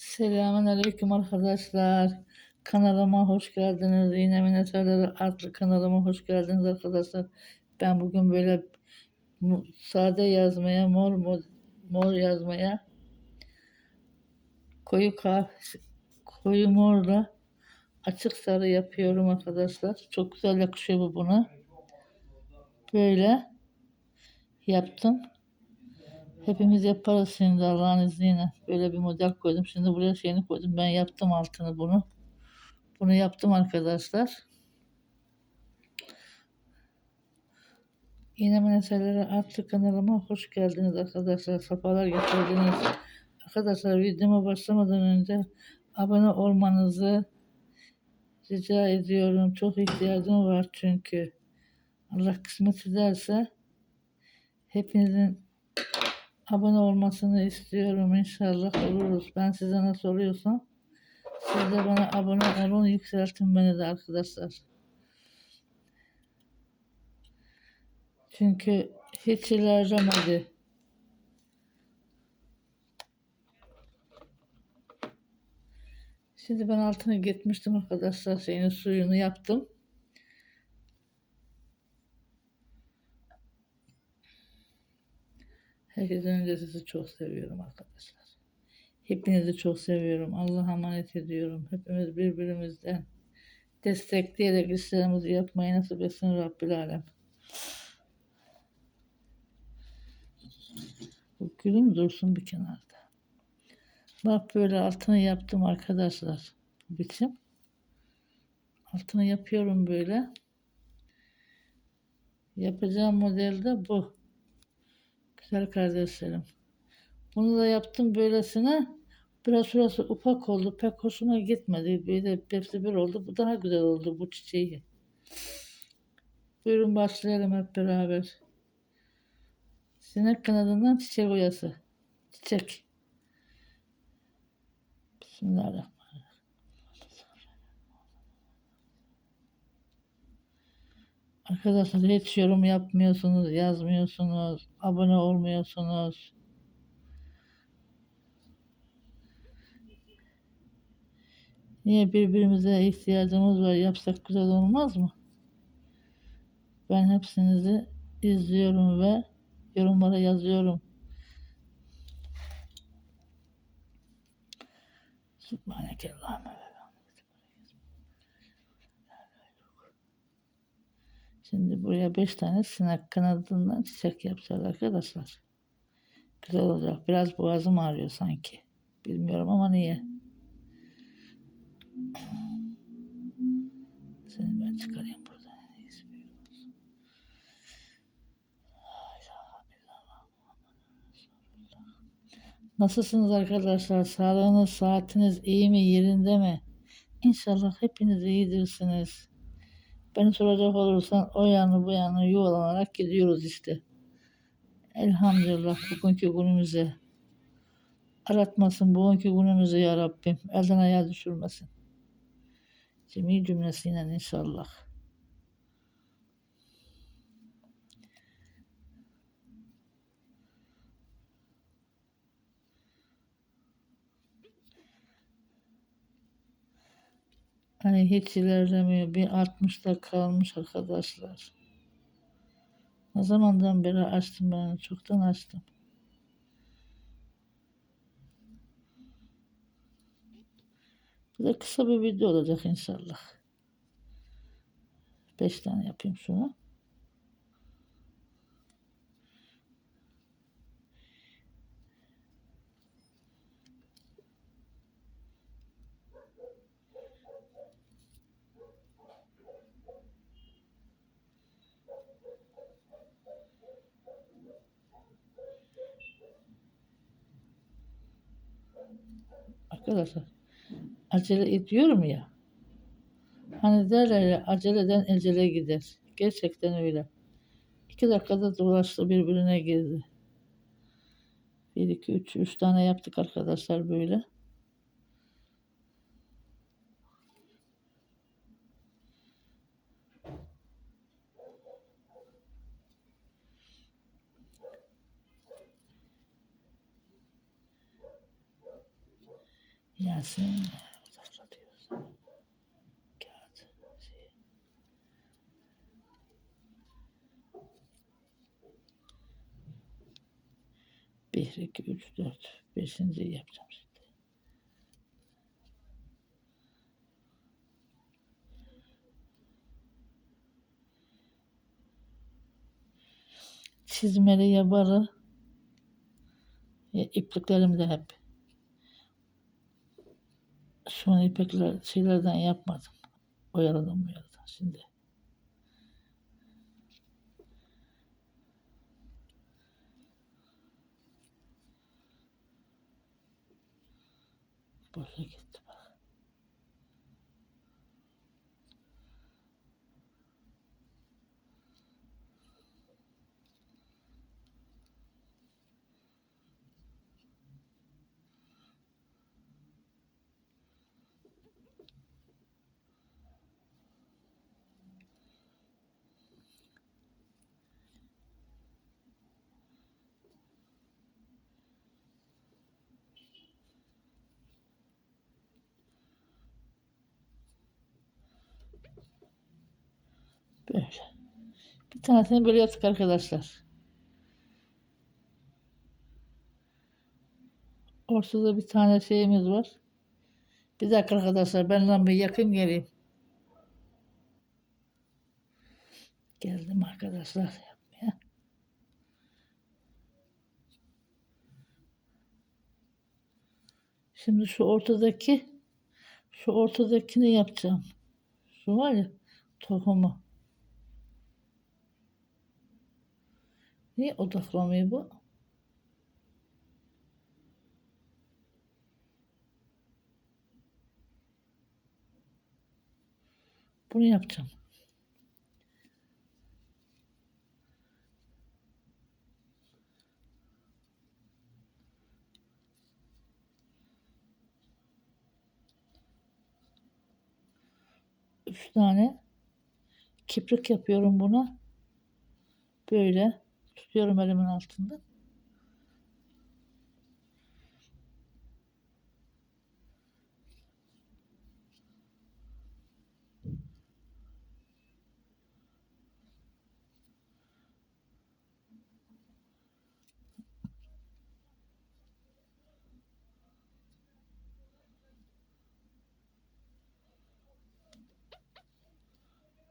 Selamun Aleyküm arkadaşlar. Kanalıma hoş geldiniz. Yine Minetarları adlı kanalıma hoş geldiniz arkadaşlar. Ben bugün böyle sade yazmaya, mor mor, mor yazmaya koyu kahve, koyu morla açık sarı yapıyorum arkadaşlar. Çok güzel yakışıyor bu buna. Böyle yaptım. Hepimiz yaparız şimdi Allah'ın izniyle. Böyle bir model koydum. Şimdi buraya şeyini koydum. Ben yaptım altını bunu. Bunu yaptım arkadaşlar. Yine meseleleri artı kanalıma hoş geldiniz arkadaşlar. Safalar getirdiniz. Arkadaşlar videoma başlamadan önce abone olmanızı rica ediyorum. Çok ihtiyacım var çünkü. Allah kısmet ederse hepinizin abone olmasını istiyorum. İnşallah oluruz. Ben size nasıl oluyorsam siz de bana abone olun. Yükseltin beni de arkadaşlar. Çünkü hiç ilerlemedi. Şimdi ben altını gitmiştim arkadaşlar. Şeyini suyunu yaptım. Herkesten önce sizi çok seviyorum arkadaşlar. Hepinizi çok seviyorum. Allah'a emanet ediyorum. Hepimiz birbirimizden destekleyerek işlerimizi yapmayı nasip etsin Rabbül Alem. Bu gülüm dursun bir kenarda. Bak böyle altını yaptım arkadaşlar. Bu biçim. Altını yapıyorum böyle. Yapacağım model de bu. Güzel kardeşlerim. Bunu da yaptım böylesine. Biraz şurası ufak oldu. Pek hoşuma gitmedi. Böyle hepsi bir oldu. Bu daha güzel oldu bu çiçeği. Buyurun başlayalım hep beraber. Sinek kanadından çiçek oyası. Çiçek. Bismillahirrahmanirrahim. Arkadaşlar hiç yorum yapmıyorsunuz, yazmıyorsunuz, abone olmuyorsunuz. Niye birbirimize ihtiyacımız var yapsak güzel olmaz mı? Ben hepsinizi izliyorum ve yorumlara yazıyorum. Subhanekallahümme ve Şimdi buraya 5 tane sinek kanadından çiçek yapacağız arkadaşlar. Güzel olacak. Biraz boğazım ağrıyor sanki. Bilmiyorum ama niye? Seni ben çıkarayım buradan. Nasılsınız arkadaşlar? Sağlığınız, saatiniz iyi mi, yerinde mi? İnşallah hepiniz iyidirsiniz. Beni soracak olursan o yanı bu yanı yuvalanarak gidiyoruz işte. Elhamdülillah bugünkü günümüze. Aratmasın bugünkü günümüzü ya Rabbim. Elden ayağa düşürmesin. Cemi cümlesiyle inşallah. Hani hiç ilerlemiyor. Bir 60'da kalmış arkadaşlar. Ne zamandan beri açtım ben? Çoktan açtım. Bu da kısa bir video olacak inşallah. 5 tane yapayım şunu. Arkadaşlar acele ediyorum ya. Hani derler ya aceleden ecele gider. Gerçekten öyle. İki dakikada dolaştı birbirine girdi. Bir, iki, üç, üç tane yaptık arkadaşlar böyle. Yasin uzaklatıyoruz. Kağıt. Şey. Bir, iki, üç, dört. Beşinciyi yapacağım şimdi. Çizmeli yabalı. Ya, ipliklerim hep. An ipekler şeylerden yapmadım. Oyaladım oyaladım şimdi. Boşa gitti bak. Böyle. Bir tanesini böyle yaptık arkadaşlar. Ortada bir tane şeyimiz var. Bir dakika arkadaşlar ben lambayı yakayım geleyim. Geldim arkadaşlar. Şimdi şu ortadaki şu ortadakini yapacağım. Şu var ya tohumu. Niye odaklamıyor bu? Bunu yapacağım. Üç tane kiprik yapıyorum buna. Böyle tutuyorum elimin altında.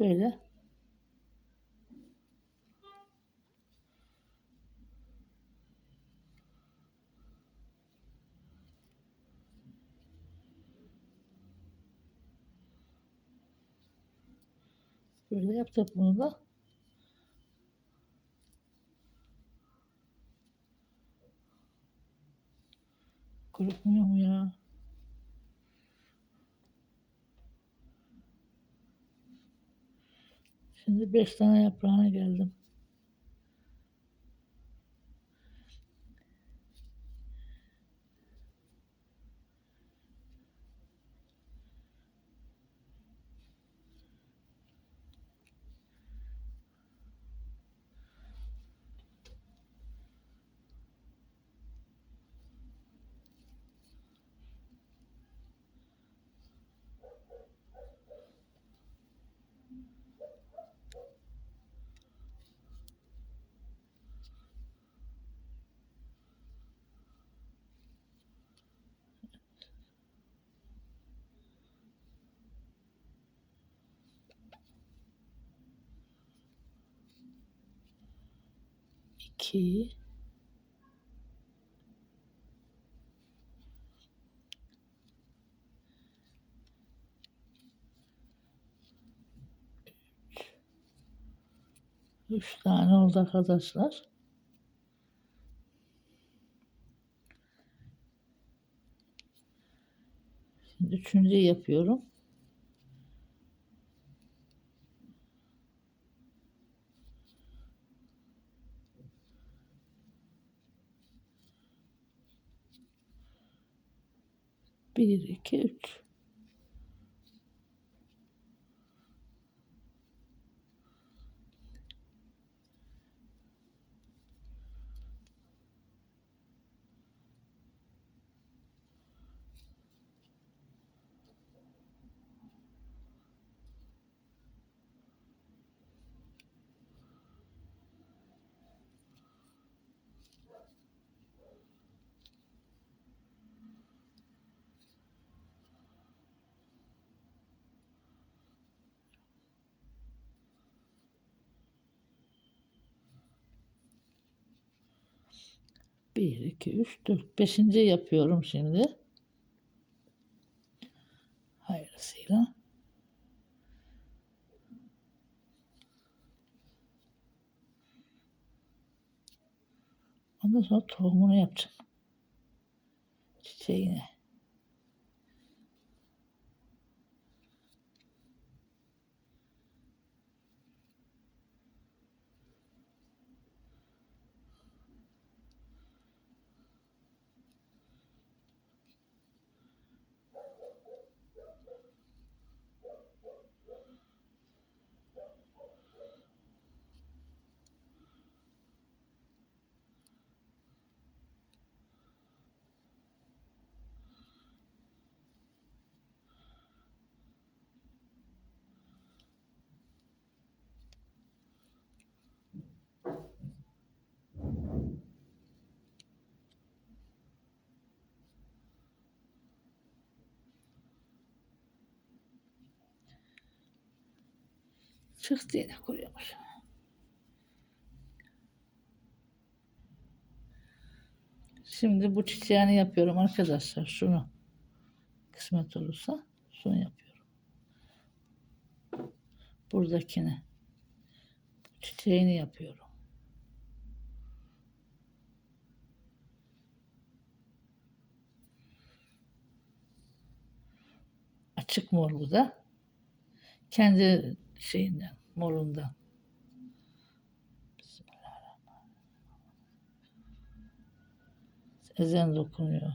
Böyle. Böyle yaptık bunu da. Kurutmuyor mu ya? Şimdi beş tane yaprağına geldim. İki. Üç tane oldu arkadaşlar. Şimdi üçüncüyü yapıyorum. Bir, iki, üç. 1, 2, 3, 4. Beşinci yapıyorum şimdi. Hayırlısıyla. Ondan sonra tohumunu yapacağım. Çıktı yine kuruyormuş. Şimdi bu çiçeğini yapıyorum arkadaşlar. Şunu. Kısmet olursa şunu yapıyorum. Buradakini. Çiçeğini yapıyorum. Açık mor bu da. Kendi şeyinden, morundan. Bismillahirrahmanirrahim. Ezan dokunuyor.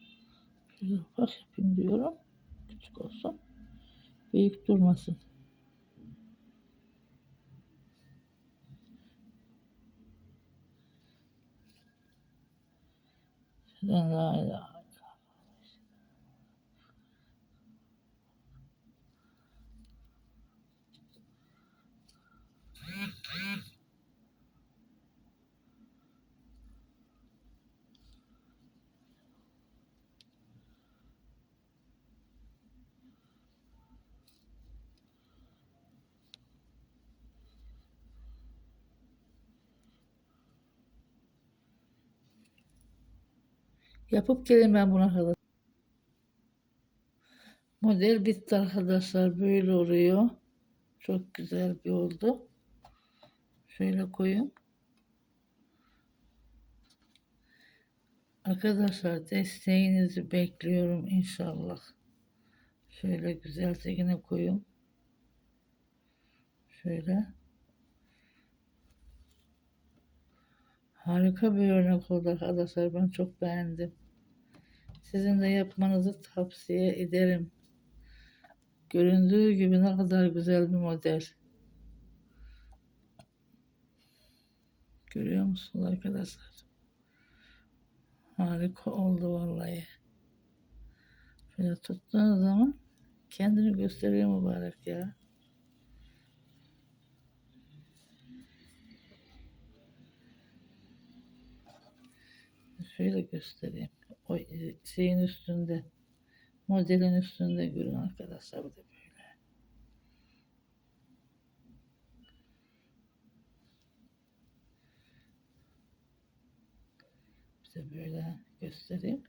Şöyle ufak yapayım diyorum. Küçük olsun. Büyük durmasın. Şuradan la ilahe Yapıp gelin ben buna kadar. Model bitti arkadaşlar. Böyle oluyor. Çok güzel bir oldu. Şöyle koyun. Arkadaşlar desteğinizi bekliyorum inşallah. Şöyle güzelce yine koyun. Şöyle. Harika bir örnek oldu arkadaşlar. Ben çok beğendim. Sizin de yapmanızı tavsiye ederim. Göründüğü gibi ne kadar güzel bir model. Görüyor musunuz arkadaşlar? Harika oldu vallahi. Şöyle tuttuğunuz zaman kendini gösteriyor mübarek ya. Şöyle göstereyim. O e, şeyin üstünde, modelin üstünde görün arkadaşlar. Bu da böyle. İşte böyle göstereyim.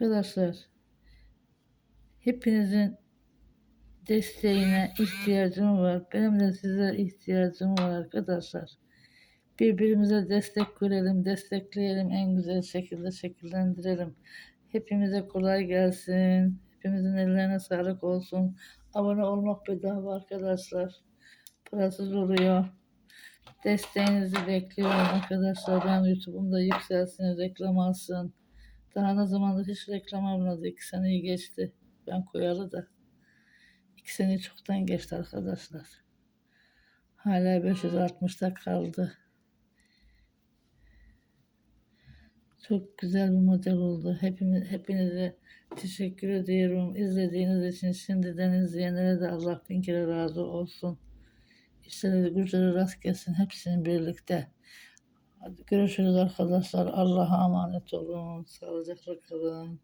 Arkadaşlar hepinizin desteğine ihtiyacım var. Benim de size ihtiyacım var arkadaşlar. Birbirimize destek verelim, destekleyelim, en güzel şekilde şekillendirelim. Hepimize kolay gelsin. Hepimizin ellerine sağlık olsun. Abone olmak bedava arkadaşlar. Parasız oluyor. Desteğinizi bekliyorum arkadaşlar. Ben YouTube'umda yükselsin, reklam alsın. Daha ne zamandır hiç reklam almadı. İki seneyi geçti. Ben koyalı da. İki seneyi çoktan geçti arkadaşlar. Hala 560'ta kaldı. Çok güzel bir model oldu. Hepimiz, hepinize teşekkür ediyorum. İzlediğiniz için şimdiden izleyenlere de Allah bin kere razı olsun. İşleri güçleri rast gelsin hepsinin birlikte. Hadi görüşürüz arkadaşlar. Allah'a emanet olun. Sağlıcakla kalın.